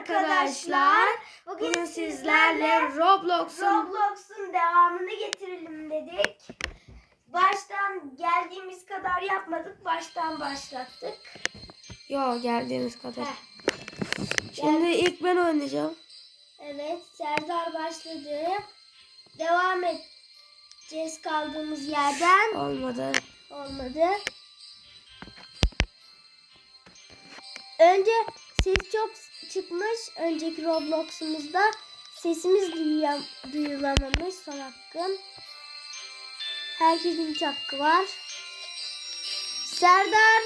arkadaşlar. Bugün sizlerle Roblox'un Roblox'un devamını getirelim dedik. Baştan geldiğimiz kadar yapmadık. Baştan başlattık. Yo geldiğimiz kadar. Heh. Şimdi ilk ben oynayacağım. Evet, Serdar başladı. Devam edeceğiz kaldığımız yerden. Olmadı. Olmadı. Önce ses çok çıkmış. Önceki Roblox'umuzda sesimiz duyulamamış. Son hakkım. Herkesin üç hakkı var. Serdar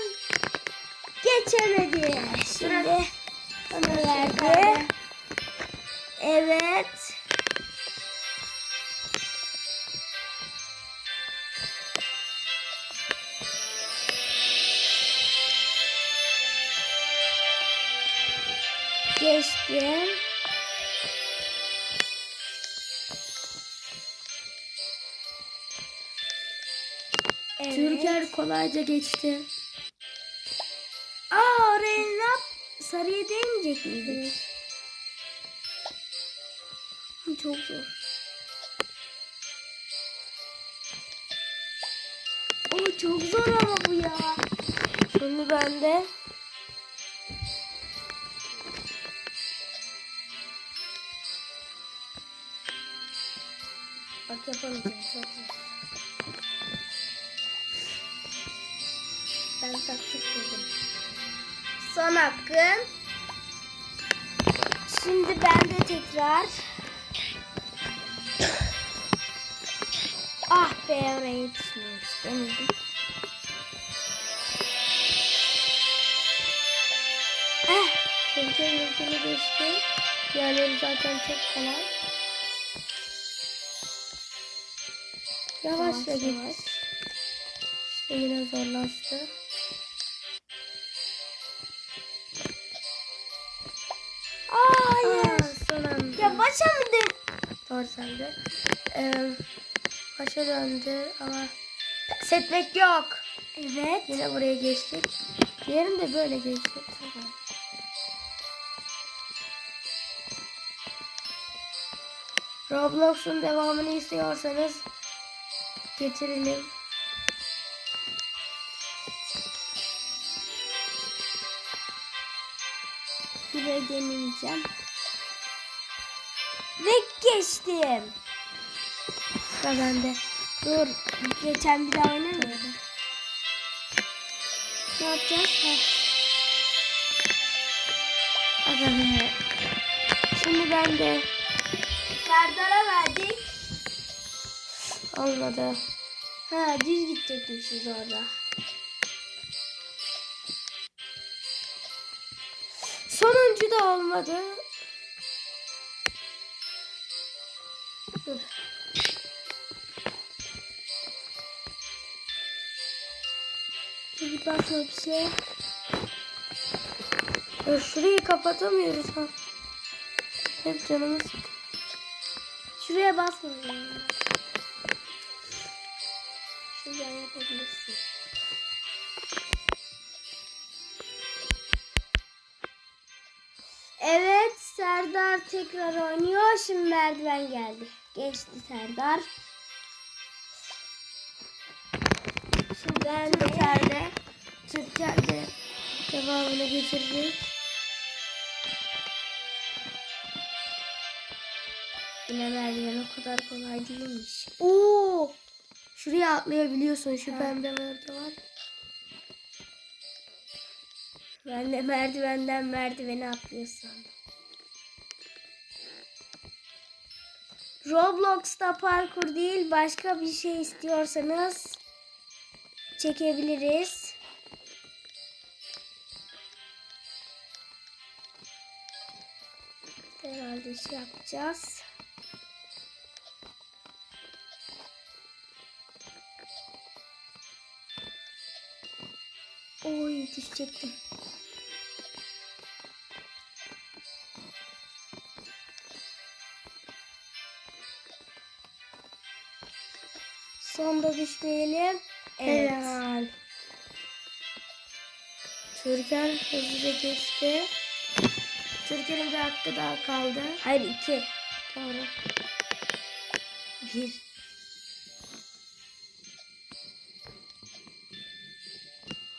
geçemedi. Şimdi bana verdi. Evet. Geçtim. Evet. Türker kolayca geçti. Aa oraya ne yap? Sarıya değmeyecek miydik? Çok zor. O çok zor ama bu ya. Şimdi ben yapamayacağım. Ben taktik buldum. Son hakkın. Şimdi ben de tekrar. ah be oraya yetişmemiş. Denedim. eh Türker ilkini geçti. Diğerleri zaten çok kolay. Yavaş git. yavaş. İşte yine zorlaştı. Hayır. Aa, son anda. Ya başa mı dön? Doğru sende. Ee, başa döndü ama pes etmek yok. Evet. Yine buraya geçtik. Diğerini de böyle geçtik. Roblox'un devamını istiyorsanız getirelim. Şuraya deneyeceğim. Ve geçtim. Sıra bende. Dur. Geçen bir daha oynamıyordum. Ne yapacağız? Heh. Şimdi ben de Serdar'a verdik. Olmadı. Ha düz gidecekmişiz orada. Sonuncu da olmadı. Dur. Bir bir şey. Ya şurayı kapatamıyoruz ha. Hep canımız. Şuraya basmayalım. Tekrar oynuyor. Şimdi merdiven geldi. Geçti Serdar. Şimdi ben de Türker'de Türker'de devamını getirecek. yine merdiven o kadar kolay değilmiş. Oo! Şuraya atlayabiliyorsun. Şu Ha. pembe merde var. Ben de merdivenden merdivene atlıyor Roblox'ta parkur değil başka bir şey istiyorsanız çekebiliriz. Herhalde iş yapacağız. Oy düşecektim. Sonda düşmeyelim. Evet. Helal. Türker hızlıca geçti. Türkiye'nin bir hakkı daha kaldı. Hayır iki. Doğru. Bir.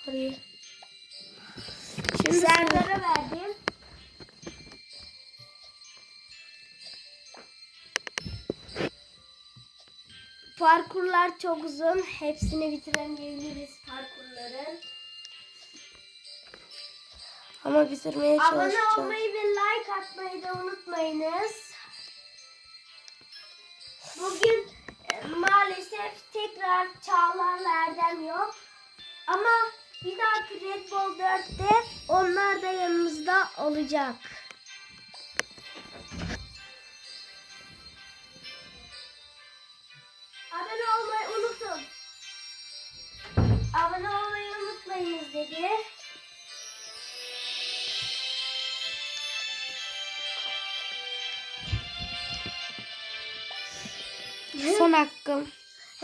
Oraya. Şimdi Serdar'a verdim. Parkurlar çok uzun. Hepsini bitiremeyebiliriz parkurların. ama bitirmeye Abone çalışacağız. olmayı ve like atmayı da unutmayınız. Bugün e, maalesef tekrar Çağlar'la Erdem yok. Ama bir dahaki Red Bull 4'te onlar da yanımızda olacak.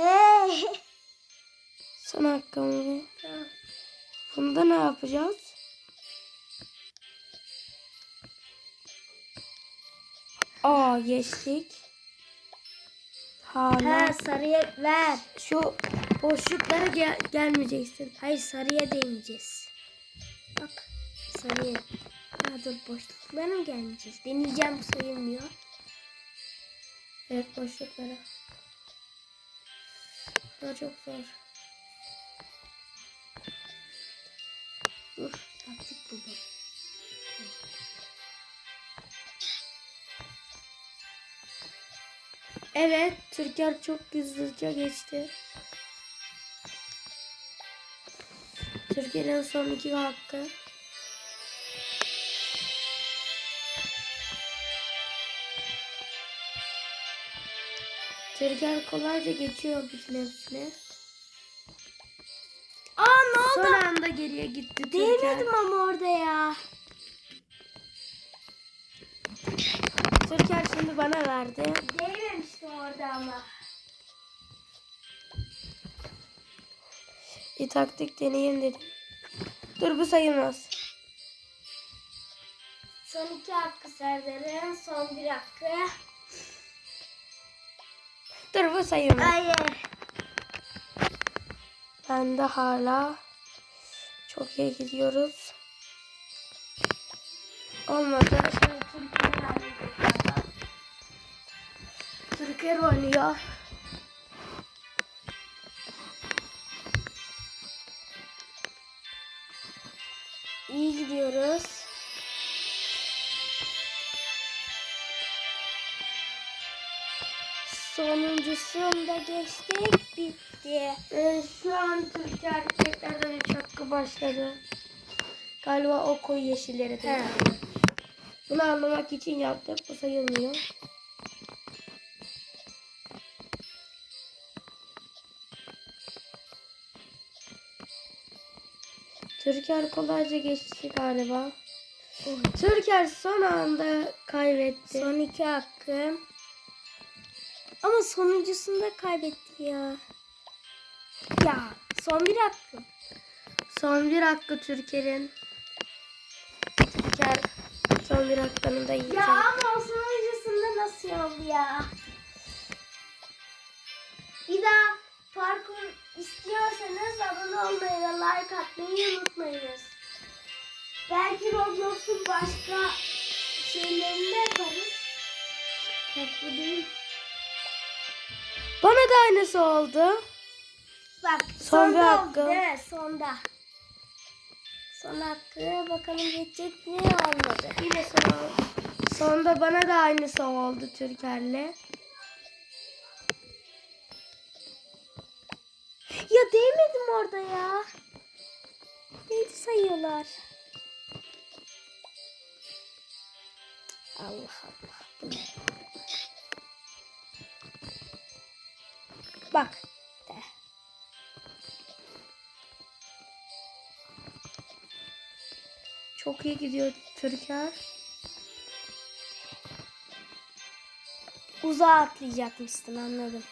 Hey. Son hakkım bu. Bunda ne yapacağız? Aa geçtik. Hala. Ha sarıya ver. Şu boşluklara gel gelmeyeceksin. Hayır sarıya değmeyeceğiz. Bak sarıya. Ha dur boşluklara mı gelmeyeceğiz? Deneyeceğim sayılmıyor. Evet boşluklara. Bu çok zor. Dur taktik buldum. Evet Türker çok hızlıca geçti. Türkiye'nin son iki hakkı. Türker kolayca geçiyor bütün hepsini. Aa ne oldu? Son anda geriye gitti. Değmedim ama orada ya. Türker şimdi bana verdi. Değmemiştim orada ama. Bir taktik deneyeyim dedim. Dur bu sayılmaz. Son iki hakkı Serdar'ın. Son bir hakkı. Dur bu sayılmaz. Hayır. Ben de hala çok iyi gidiyoruz. Olmadı. Türkiye oynuyor. İyi gidiyoruz. Sonuncusunu da geçtik. Bitti. Ee, şu an Türkiye tekrardan üç hakkı başladı. Galiba o koyu yeşilleri de. Bunu anlamak için yaptık. Bu sayılmıyor. Türker kolayca geçti galiba. Türker son anda kaybetti. Son iki hakkı. Ama sonuncusunu da kaybettik ya. Ya son bir hakkım. Son bir hakkı Türker'in. Türker son bir hakkını da yiyecek. Ya ama sonuncusunda nasıl oldu ya? Bir daha parkur istiyorsanız abone olmayı ve like atmayı unutmayınız. Belki Roblox'un başka şeylerini de yaparız. Hep bu değil. Bana da aynısı oldu. Bak Son bir sonda hakkı. oldu değil mi? Sonda. Son hakkı bakalım geçecek mi olmadı. Yine son, sonda bana da aynısı oldu Türker'le. Ya değmedim orada ya. Neydi sayıyorlar? Allah Allah. Bu ne? Bak. De. Çok iyi gidiyor Türker. Uzağa atlayacakmışsın anladım.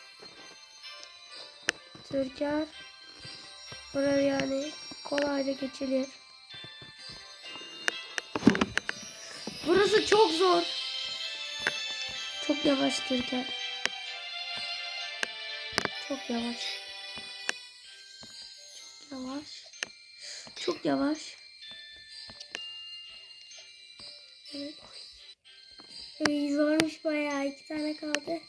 Türker. Buraya yani kolayca geçilir. Burası çok zor. Çok yavaş Türker. Çok yavaş. Çok yavaş. Çok yavaş. Evet. Ay, zormuş bayağı. iki tane kaldı.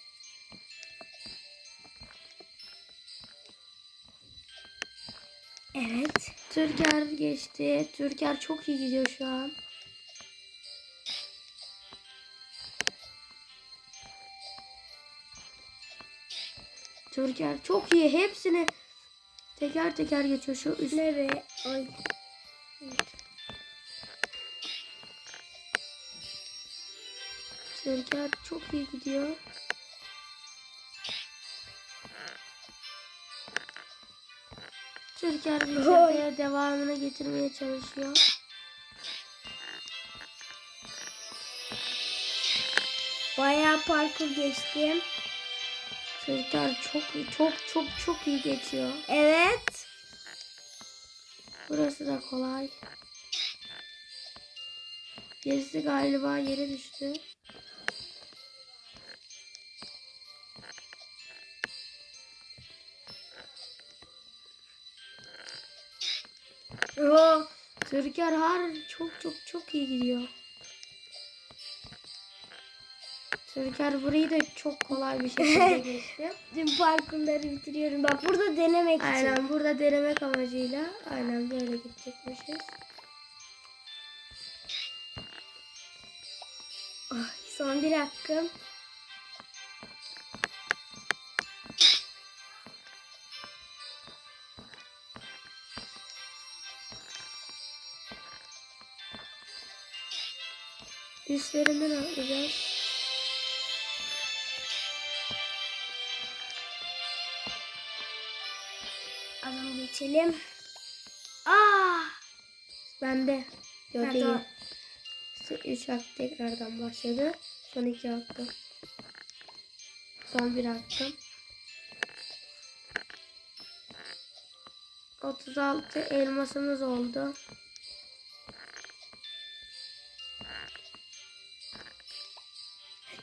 Evet. Türker geçti. Türker çok iyi gidiyor şu an. Türker çok iyi. Hepsini teker teker geçiyor. Şu üst Ne be? Ay. Türker çok iyi gidiyor. Türker şekilde devamını getirmeye çalışıyor. Bayağı parkur geçtim. Türker çok çok çok çok iyi geçiyor. Evet. Burası da kolay. Gerisi galiba yere düştü. Oo, Türker har çok çok çok iyi gidiyor. Türker burayı da çok kolay bir şekilde geçti. Tüm parkurları bitiriyorum. Bak burada denemek için. Aynen burada denemek amacıyla aynen böyle gidecekmişiz. Ay, son bir hakkım. Üstlerinden atlayacağız. Geçelim. Ah! Bende. Yok değil. tamam. 3 hak tekrardan başladı. Son 2 hakkım. Son 1 hakkım. 36 elmasımız oldu.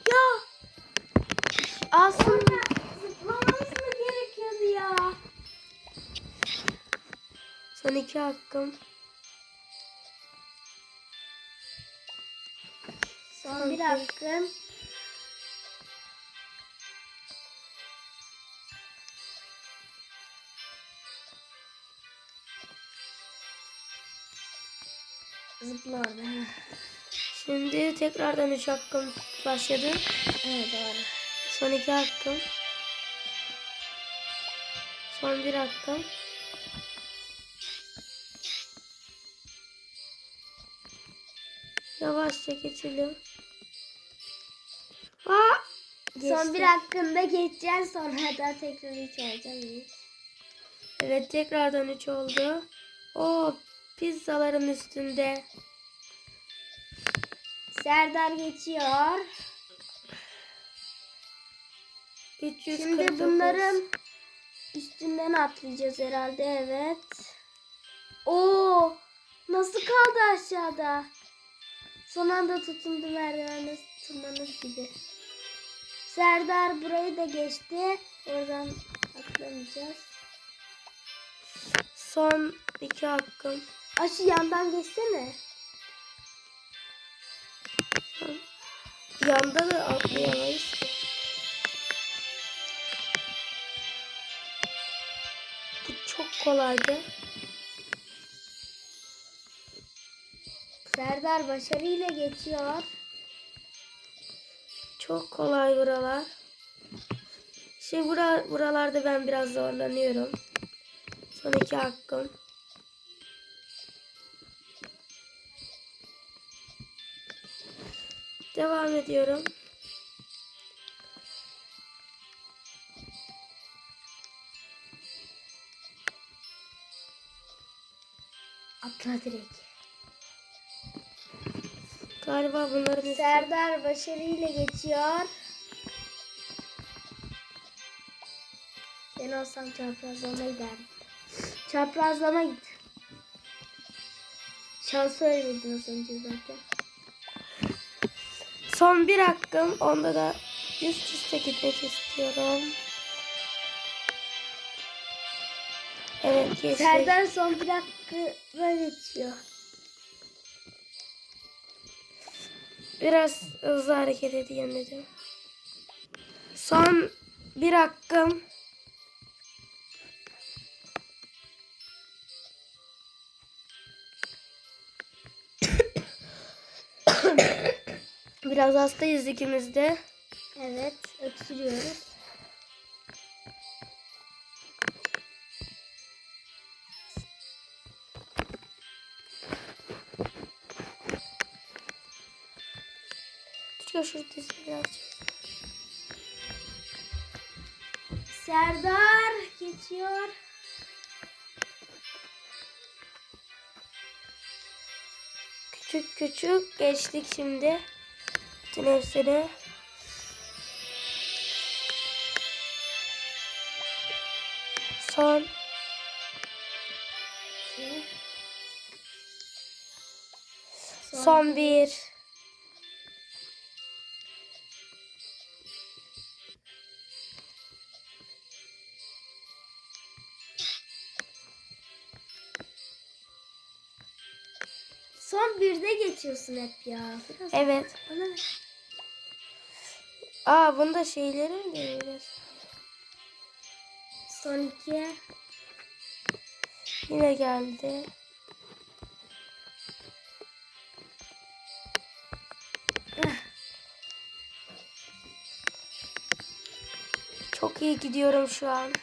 Ya! Aslında Zıplamamız mı gerekiyordu ya? Son 2 hakkım. Son bir hakkım. Zıpla orada. Şimdi tekrardan 3 hakkım başladı. Evet doğru. Son 2 hakkım. Son 1 hakkım. Yavaşça geçelim. Aa! Son bir hakkında geçeceğiz sonra da tekrar üç olacağım. Evet tekrardan 3 oldu. O pizzaların üstünde. Serdar geçiyor. 349. Şimdi bunların üstünden atlayacağız herhalde evet. Oo! Nasıl kaldı aşağıda? Son anda tutundu merdivene tırmanır gibi. Serdar burayı da geçti. Oradan atlamayacağız. Son 2 hakkım. Aa, şu yandan geçsene. Yanda da atlayamayız ki. Bu çok kolaydı. Serdar başarıyla geçiyor. Çok kolay buralar. Şey bura, buralarda ben biraz zorlanıyorum. Son iki hakkım. Devam ediyorum. Atla direkt. Galiba bunların Serdar başarıyla geçiyor. Ben olsam çaprazlama giderdim. Çaprazlama git. Şans söyledin az önce zaten. Son bir hakkım. Onda da üst üste gitmek istiyorum. Evet geçtik. Serdar son bir dakika geçiyor. Biraz hızlı hareket edeyim dedim. Son bir hakkım. Biraz hastayız ikimiz de. Evet, öksürüyoruz. Tutuyor şu dizi biraz. Serdar geçiyor. Küçük küçük geçtik şimdi. Bütün hepsini. Son. Son bir. Geçiyorsun hep ya. Biraz Evet. bana. Aa bunda şeyleri mi görüyoruz? Son iki. Yine geldi. Çok iyi gidiyorum şu an.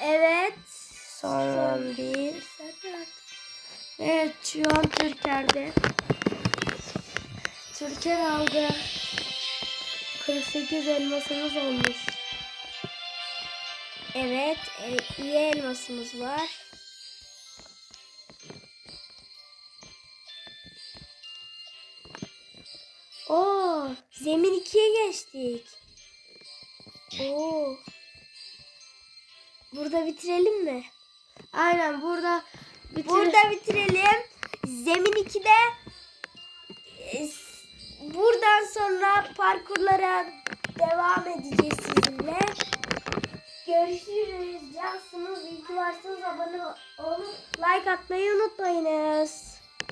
Evet. Serdar. Evet şu an Türker'de. Türker aldı. 48 elmasımız olmuş. Evet, e, iyi elmasımız var. Oo, zemin ikiye geçtik. Oo. Burada bitirelim mi? Aynen burada bitir- Burada bitirelim. Zemin 2'de e, buradan sonra parkurlara devam edeceğiz sizinle. Görüşürüz. Cansınız. İyi ki varsınız. Abone olup like atmayı unutmayınız.